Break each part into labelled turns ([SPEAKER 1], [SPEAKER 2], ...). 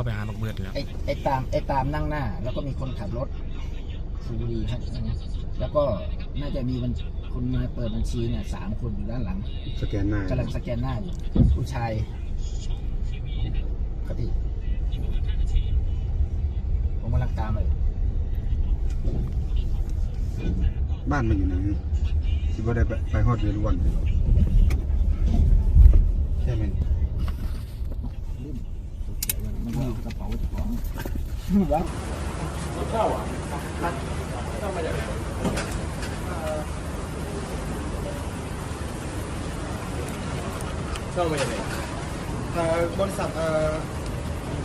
[SPEAKER 1] อไปหาบักเบิดแล้ว
[SPEAKER 2] ไอ้ไอ้ตามไอ้ตามนั่งหน้า แล้วก็มีคนขับรถสูบบุรีฮะรัแล้วก็น่าจะมีมันคนมาเปิดบัญชีเนี่ยสามคนอยู่ด้านหลัง
[SPEAKER 3] สแกนหน้ากำ
[SPEAKER 2] ลังสแกนหน้าอยู่ผู้ชายปกติผมกำลังตามเลย
[SPEAKER 3] บ้านมันอยู่ไหนที่ว่าได้ไปฮอดเดือนวันเลย ก
[SPEAKER 2] ระเป๋าของแล้วเช่าอะเช่ามาจาก
[SPEAKER 1] เช่ามาจากไหน
[SPEAKER 2] บริษัท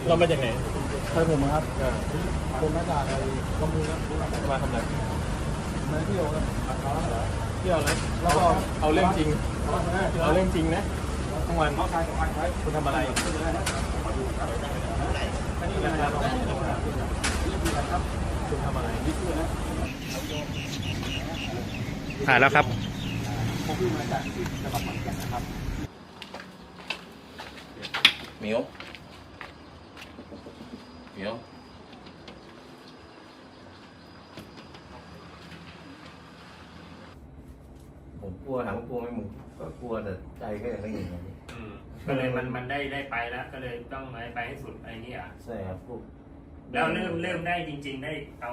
[SPEAKER 2] เรา
[SPEAKER 1] มาจากไหน
[SPEAKER 2] ใครผมครับผมมาจากไอ้กำพูนะ
[SPEAKER 1] มาทำอะไร
[SPEAKER 2] มาเที่ยวนะ
[SPEAKER 1] เที่ยวนะ
[SPEAKER 2] แล้วก็
[SPEAKER 1] เอาเรื่องจริง เอาเรื่องจริงนะทั้งวัน
[SPEAKER 2] เพราะใค
[SPEAKER 1] รกับใครคุณทำอะไร ถ่ายแล้วครับ
[SPEAKER 2] มิว
[SPEAKER 4] มิวผมกลัวถามกลัวไหมมึงก็กลัวแต่ใจก็ยังไม่หนี
[SPEAKER 5] ก็เลยมันมันได้ได้ไปแล้ว ก็เลยต้องไปให้สุดอะไรนี่อะ
[SPEAKER 4] ใช่ครับ
[SPEAKER 5] แล้วเริ่มเริ่มได้จริง ๆ ได้เอา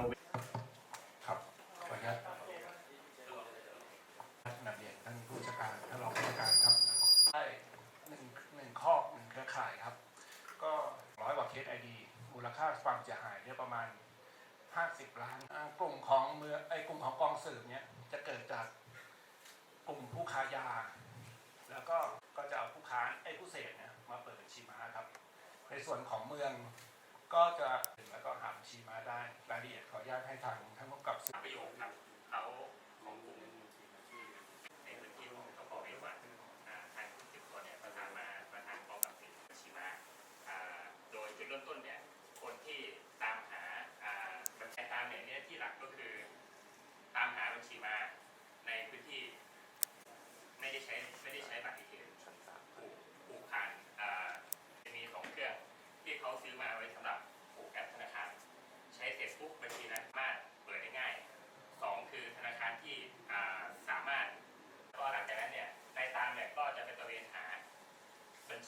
[SPEAKER 6] ในส่วนของเมืองก็จะถึงแล้วก็หาบัญชีมาได้รายละเอียดขออนุญาตให้ทาง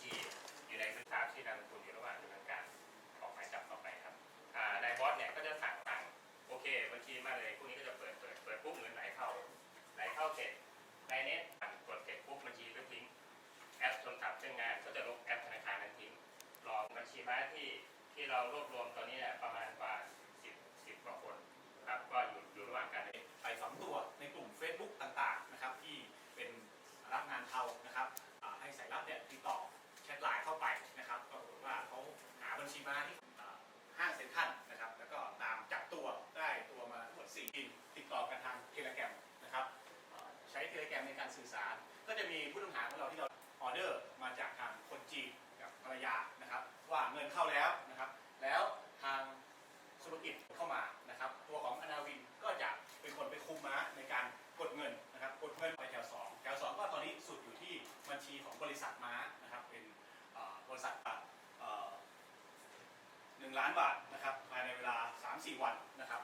[SPEAKER 6] ที่
[SPEAKER 5] อยู่ในทราบชื่อนามสกุลอยู่ระหว่างดำเนินการออกหมายจับต่อไปครับนายบอสเนี่ยก็จะสั่งสั่งโอเคบัญชีมาเลยพวกนี้ก็จะเปิดเปิดเปิดปุ๊บเงินไหลเข้าไหลเข้าเสร็จนายเน็ตกดเสร็จปุ๊บบัญชีก็ทิ้งแอปโทรศัพท์เชื่องงานก็จะลบแอปธนาคารนั้นทิ้งรอบัญชีม้าที่ที่เรารวบรวมตอนนี้เนี่ยประมาณ
[SPEAKER 7] ล้านบาทนะครับภายในเวลา 3-4
[SPEAKER 6] วันนะครับ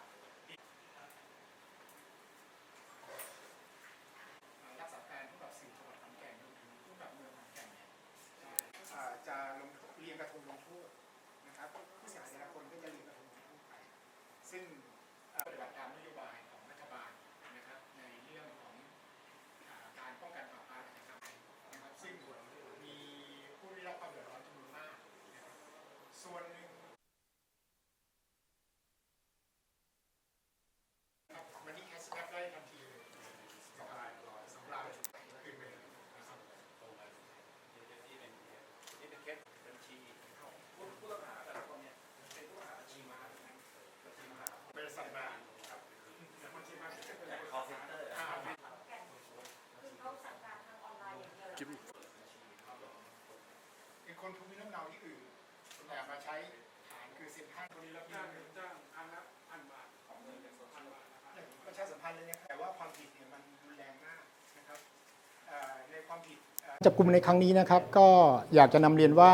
[SPEAKER 8] จับกลุ่มในครั้งนี้นะครับก็อยากจะนำเรียนว่า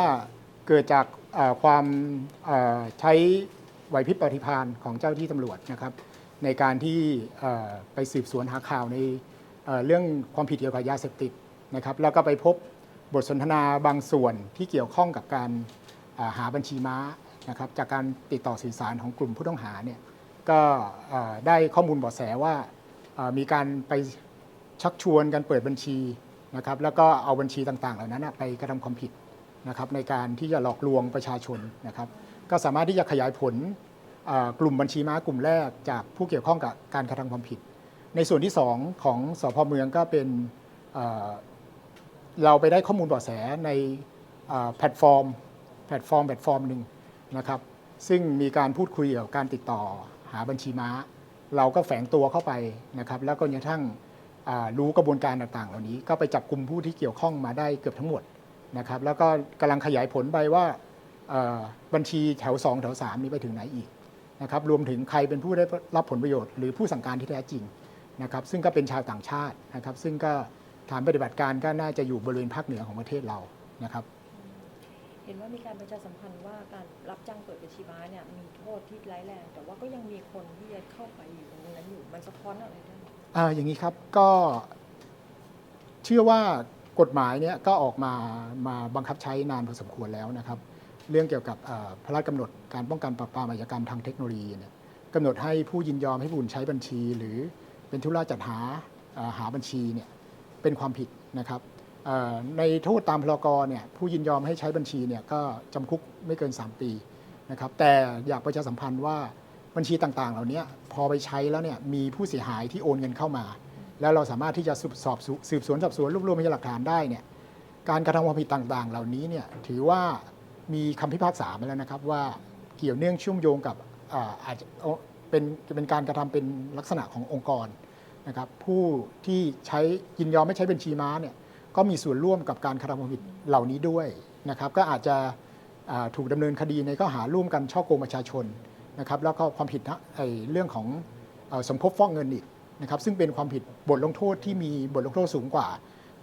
[SPEAKER 8] เกิดจากความใช้ไหวพริบปฏิพานของเจ้าที่ตำรวจนะครับ ในการที่ไปสืบสวนหาข่าวในเรื่องความผิดเกี่ยวกับยาเสพติดนะครับ แล้วก็ไปพบบทสนทนาบางส่วนที่เกี่ยวข้องกับการหาบัญชีม้านะครับ จากการติดต่อสื่อสารของกลุ่มผู้ต้องหาเนี่ยก็ได้ข้อมูลบาะแสว่ามีการไปชักชวนกันเปิดบัญชี นะครับแล้วก็เอาบัญชีต่างๆ เหล่านั้นไปกระทำความผิดนะครับในการที่จะหลอกลวงประชาชนนะครับก็สามารถที่จะขยายผลกลุ่มบัญชีม้ากลุ่มแรกจากผู้เกี่ยวข้องกับการกระทำความผิด ในส่วนที่ 2 ของสพเมืองก็เป็นเเราไปได้ข้อมูลเบาะแสในแพลตฟอร์ม แพลตฟอร์มแพลตฟอร์มหนึ่งนะครับซึ่งมีการพูดคุยเกี่ยวกับการติดต่อหาบัญชีม้า เราก็แฝงตัวเข้าไปนะครับแล้วก็กระทั่ง รู้กระบวนการต่างๆ เหล่านี้ ก็ไปจับกลุ่มผู้ที่เกี่ยวข้องมาได้เกือบทั้งหมดนะครับ แล้วก็กำลังขยายผลไปว่าบัญชีแถว 2 แถว 3 นี้ไปถึงไหนอีกนะครับ รวมถึงใครเป็นผู้ได้รับผลประโยชน์หรือผู้สั่งการที่แท้จริงนะครับ ซึ่งก็เป็นชาวต่างชาตินะครับ ซึ่งก็ฐานปฏิบัติการก็น่าจะอยู่บริเวณภาคเหนือของประเทศเรานะครับ
[SPEAKER 9] เห็นว่ามีการประชาสัมพันธ์ว่าการรับจ้างเปิดบัญชีม้าเนี่ยมีโทษที่ร้ายแรง แต่ว่าก็ยังมีคนที่จะเข้าไปอยู่ตรงนั้นอยู่มันสะท้อนอะไรได้
[SPEAKER 8] ออย่างนี้ครับก็เชื่อว่ากฎหมายเนี่ยก็ออกมามาบังคับใช้นานพอสมควรแล้วนะครับ เรื่องเกี่ยวกับพระราชกำหนดการป้องกันปราบปรามอาชญากรรมทางเทคโนโลยีเนี่ยกำหนดให้ผู้ยินยอมให้ผู้อื่นใช้บัญชี หรือเป็นธุระจัดหาหาบัญชีเนี่ยเป็นความผิดนะครับในโทษตามพรกเนี่ยผู้ยินยอมให้ใช้บัญชีเนี่ยก็จำคุกไม่เกิน 3 ปีนะครับแต่อยากประชาสัมพันธ์ว่า บัญชีต่างๆ เหล่านี้พอไปใช้แล้วเนี่ยมีผู้เสียหายที่โอนเงินเข้ามา แล้วเราสามารถที่จะสืบสอบสืบสวนสอบสวนรวบรวมพยานหลักฐานได้เนี่ยการกระทำความผิดต่างๆ เหล่านี้เนี่ยถือว่ามีคำพิพากษามาแล้วนะครับว่าเกี่ยวเนื่องเชื่อมโยงกับอาจจะเป็นเป็นการกระทำเป็นลักษณะขององค์กรนะครับผู้ที่ใช้ยินยอมไม่ใช้บัญชีม้าเนี่ยก็มีส่วนร่วมกับการกระทำความผิดเหล่านี้ด้วยนะครับก็อาจจะถูกดำเนินคดีในข้อหาร่วมกันช่อโกงประชาชน นะครับแล้วก็ความผิดนะไอ้เรื่องของอสมคบฟอกเงินอีกนะครับซึ่งเป็นความผิดบทลงโทษที่มีบทลงโทษสูงกว่า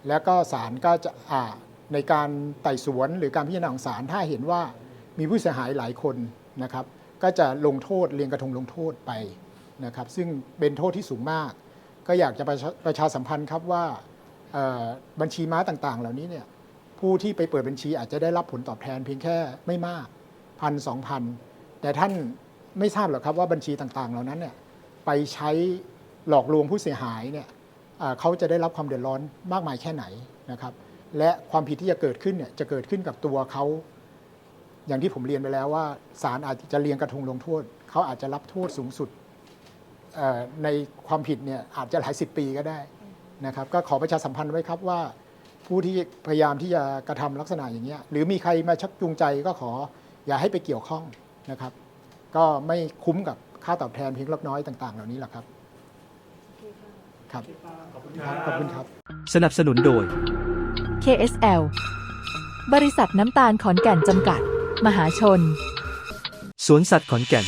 [SPEAKER 8] แล้วก็ศาลก็จะในการไต่สวนหรือการพิจารณาของศาลถ้าเห็นว่ามีผู้เสียหายหลายคนนะครับก็จะลงโทษเรียงกระทงลงโทษไปนะครับซึ่งเป็นโทษที่สูงมาก ก็อยากจะประชาประชาสัมพันธ์ครับว่าบัญชีม้าต่างๆ เหล่านี้เนี่ยผู้ที่ไปเปิดบัญชีอาจจะได้รับผลตอบแทนเพียงแค่ไม่มากพันสองพันแต่ท่าน ไม่ทราบหรอกครับว่าบัญชีต่างๆ เหล่านั้นเนี่ยไปใช้หลอกลวงผู้เสียหายเนี่ยเขาจะได้รับความเดือดร้อนมากมายแค่ไหนนะครับ และความผิดที่จะเกิดขึ้นเนี่ยจะเกิดขึ้นกับตัวเขาอย่างที่ผมเรียนไปแล้วว่าศาลอาจจะเรียงกระทงลงโทษเขาอาจจะรับโทษสูงสุดในความผิดเนี่ยอาจจะหลายสิบปีก็ได้นะครับก็ขอประชาสัมพันธ์ไว้ครับว่า ผู้ที่พยายามที่จะกระทำลักษณะอย่างเงี้ยหรือมีใครมาชักจูงใจก็ขออย่าให้ไปเกี่ยวข้องนะครับ ก็ไม่คุ้มกับค่าตอบแทนเพียงเล็กน้อยต่าง ๆ เหล่านี้แหละครับครับ ขอบคุณครับ
[SPEAKER 10] สนับสนุนโดย
[SPEAKER 11] KSL บริษัทน้ำตาลขอนแก่นจำกัด มหาชน
[SPEAKER 10] สวนสัตว์ขอนแก่น